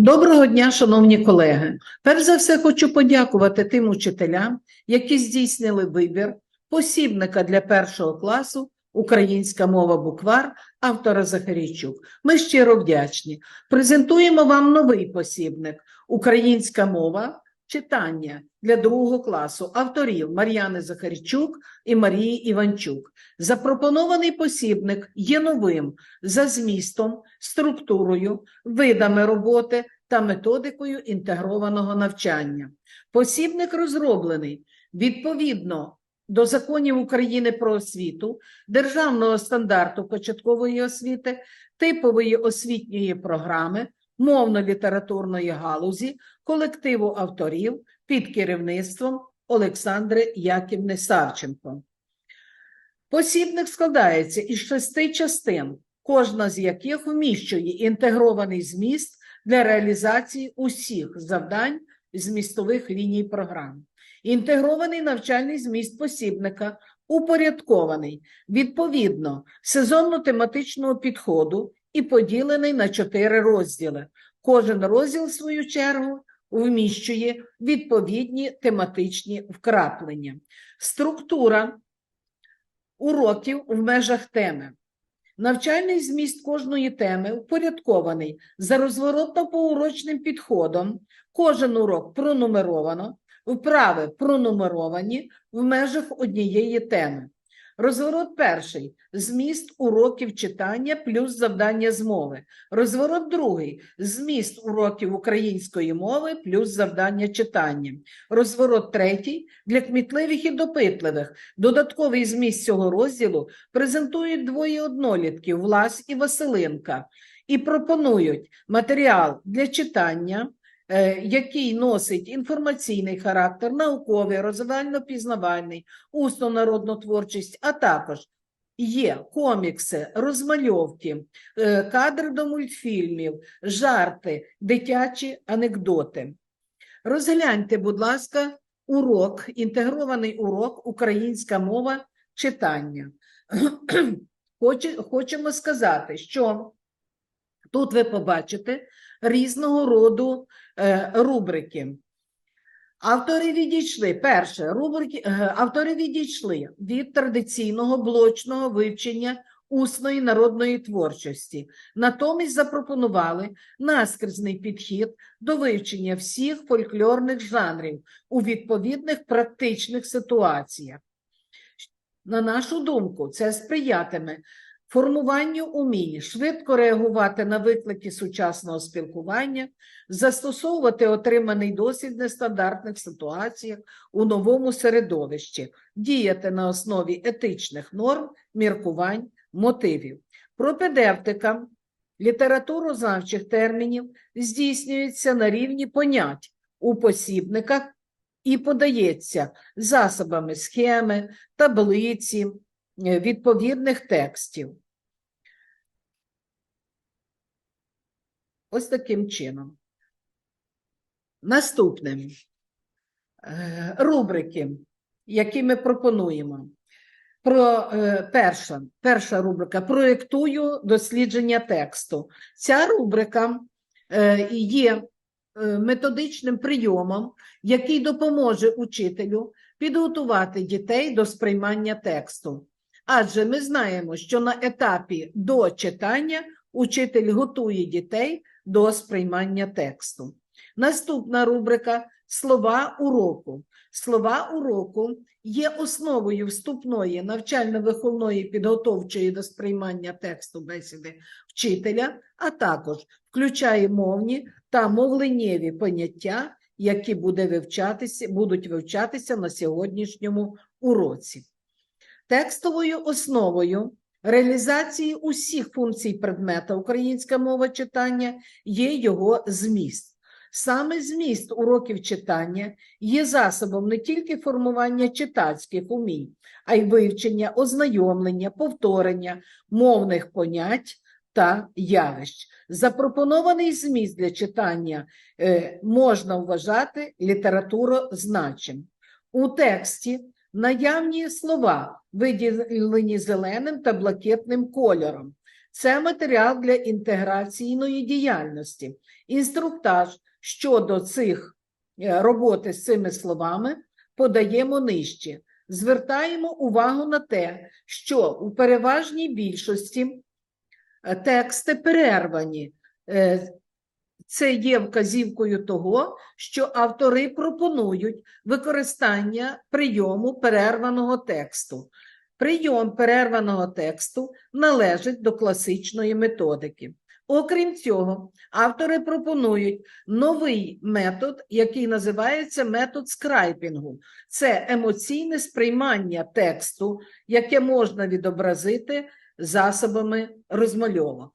Доброго дня, шановні колеги. Перш за все, хочу подякувати тим учителям, які здійснили вибір посібника для першого класу Українська мова буквар автора Захарійчук. Ми щиро вдячні. Презентуємо вам новий посібник Українська мова читання для другого класу авторів Мар'яни Захарчук і Марії Іванчук. Запропонований посібник є новим за змістом, структурою, видами роботи та методикою інтегрованого навчання. Посібник розроблений відповідно до законів України про освіту, державного стандарту початкової освіти, типової освітньої програми, мовно-літературної галузі, колективу авторів під керівництвом Олександри Яківни Савченко. Посібник складається із шести частин, кожна з яких вміщує інтегрований зміст для реалізації усіх завдань змістових ліній програм. Інтегрований навчальний зміст посібника упорядкований відповідно сезонно-тематичного підходу і поділений на чотири розділи. Кожен розділ, в свою чергу, вміщує відповідні тематичні вкраплення. Структура уроків в межах теми. Навчальний зміст кожної теми упорядкований за розворотно-поурочним підходом. Кожен урок пронумеровано, вправи пронумеровані в межах однієї теми. Розворот перший зміст уроків читання плюс завдання з мови. Розворот другий зміст уроків української мови плюс завдання читання. Розворот третій для кмітливих і допитливих. Додатковий зміст цього розділу презентують двоє однолітків Влас і Василинка і пропонують матеріал для читання. Е, Який носить інформаційний характер, науковий, розвивально-пізнавальний, усно народну творчість, а також є комікси, розмальовки, е, кадри до мультфільмів, жарти, дитячі анекдоти. Розгляньте, будь ласка, урок, інтегрований урок Українська мова читання. Хоче- Хочемо сказати, що тут ви побачите різного роду е, рубрики. Автори відійшли. Перше, рубрики, е, автори відійшли від традиційного блочного вивчення усної народної творчості. Натомість запропонували наскрізний підхід до вивчення всіх фольклорних жанрів у відповідних практичних ситуаціях. На нашу думку, це сприятиме формуванню умінь швидко реагувати на виклики сучасного спілкування, застосовувати отриманий досвід в нестандартних ситуаціях у новому середовищі, діяти на основі етичних норм, міркувань, мотивів. Пропедевтика літературознавчих термінів здійснюється на рівні понять у посібниках і подається засобами схеми, таблиці, відповідних текстів. Ось таким чином. Наступне Е, рубрики, які ми пропонуємо. Про е, перша, перша рубрика проєктую дослідження тексту. Ця рубрика е, є е, методичним прийомом, який допоможе учителю підготувати дітей до сприймання тексту. Адже ми знаємо, що на етапі до читання учитель готує дітей до сприймання тексту. Наступна рубрика слова уроку. Слова уроку є основою вступної навчально-виховної підготовчої до сприймання тексту бесіди вчителя, а також включає мовні та мовленнєві поняття, які буде вивчатися, будуть вивчатися на сьогоднішньому уроці. Текстовою основою реалізації усіх функцій предмета українська мова читання є його зміст. Саме зміст уроків читання є засобом не тільки формування читацьких умінь, а й вивчення, ознайомлення, повторення мовних понять та явищ. Запропонований зміст для читання е, можна вважати літературозначим. У тексті наявні слова, виділені зеленим та блакитним кольором. Це матеріал для інтеграційної діяльності. Інструктаж щодо цих е, роботи з цими словами подаємо нижче. Звертаємо увагу на те, що у переважній більшості е, тексти перервані. Це є вказівкою того, що автори пропонують використання прийому перерваного тексту. Прийом перерваного тексту належить до класичної методики. Окрім цього, автори пропонують новий метод, який називається метод скрайпінгу. Це емоційне сприймання тексту, яке можна відобразити засобами розмальовок.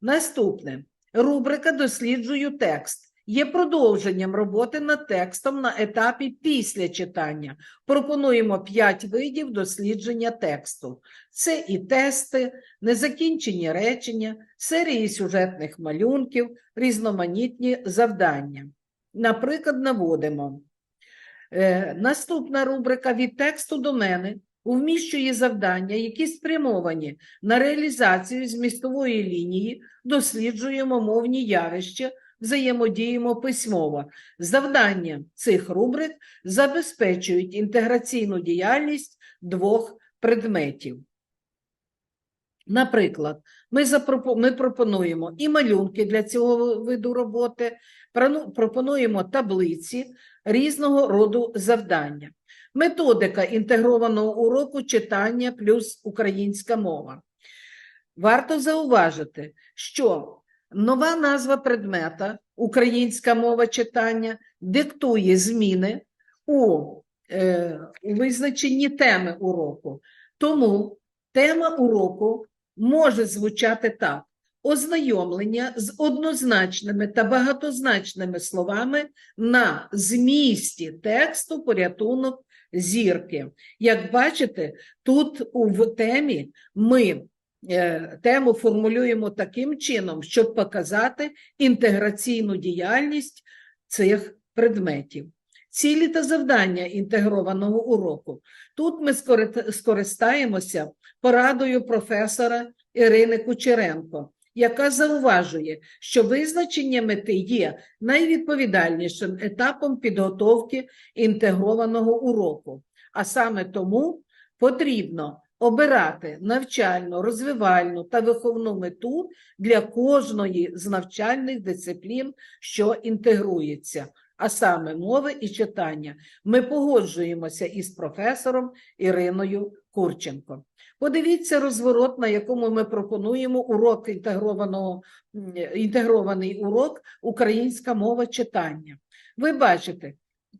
Наступне рубрика Досліджую текст. Є продовженням роботи над текстом на етапі після читання. Пропонуємо 5 видів дослідження тексту. Це і тести, незакінчені речення, серії сюжетних малюнків, різноманітні завдання. Наприклад, наводимо. Е, наступна рубрика від тексту до мене вміщує завдання, які спрямовані на реалізацію змістової лінії, досліджуємо мовні явища, взаємодіємо письмово. Завдання цих рубрик забезпечують інтеграційну діяльність двох предметів. Наприклад, ми, ми пропонуємо і малюнки для цього виду роботи, пропонуємо таблиці різного роду завдання. Методика інтегрованого уроку читання плюс українська мова. Варто зауважити, що нова назва предмета українська мова читання диктує зміни у, е, визначенні теми уроку. Тому тема уроку може звучати так: ознайомлення з однозначними та багатозначними словами на змісті тексту порятунок зірки. Як бачите, тут у темі ми е, тему формулюємо таким чином, щоб показати інтеграційну діяльність цих предметів. Цілі та завдання інтегрованого уроку. Тут ми скористаємося порадою професора Ірини Кучеренко, яка зауважує, що визначення мети є найвідповідальнішим етапом підготовки інтегрованого уроку. А саме тому потрібно обирати навчальну, розвивальну та виховну мету для кожної з навчальних дисциплін, що інтегрується, а саме мови і читання. Ми погоджуємося із професором Іриною Курченко. Подивіться розворот, на якому ми пропонуємо урок інтегрованого, інтегрований урок українська мова читання. Ви бачите,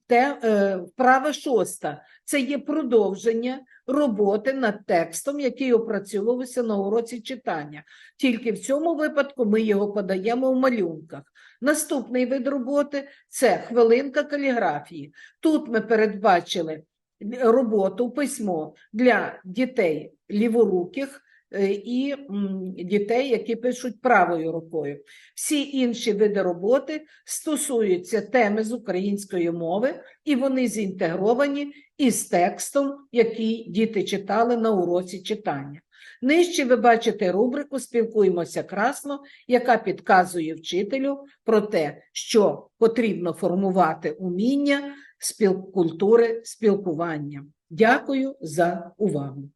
те, е, вправа шоста це є продовження роботи над текстом, який опрацьовувався на уроці читання. Тільки в цьому випадку ми його подаємо в малюнках. Наступний вид роботи це хвилинка каліграфії. Тут ми передбачили роботу письмо для дітей ліворуких е, і дітей, які пишуть правою рукою. Всі інші види роботи стосуються теми з української мови, і вони зінтегровані із текстом, який діти читали на уроці читання. Нижче ви бачите рубрику Спілкуємося красно, яка підказує вчителю про те, що потрібно формувати уміння спіл... культури спілкування. Дякую за увагу.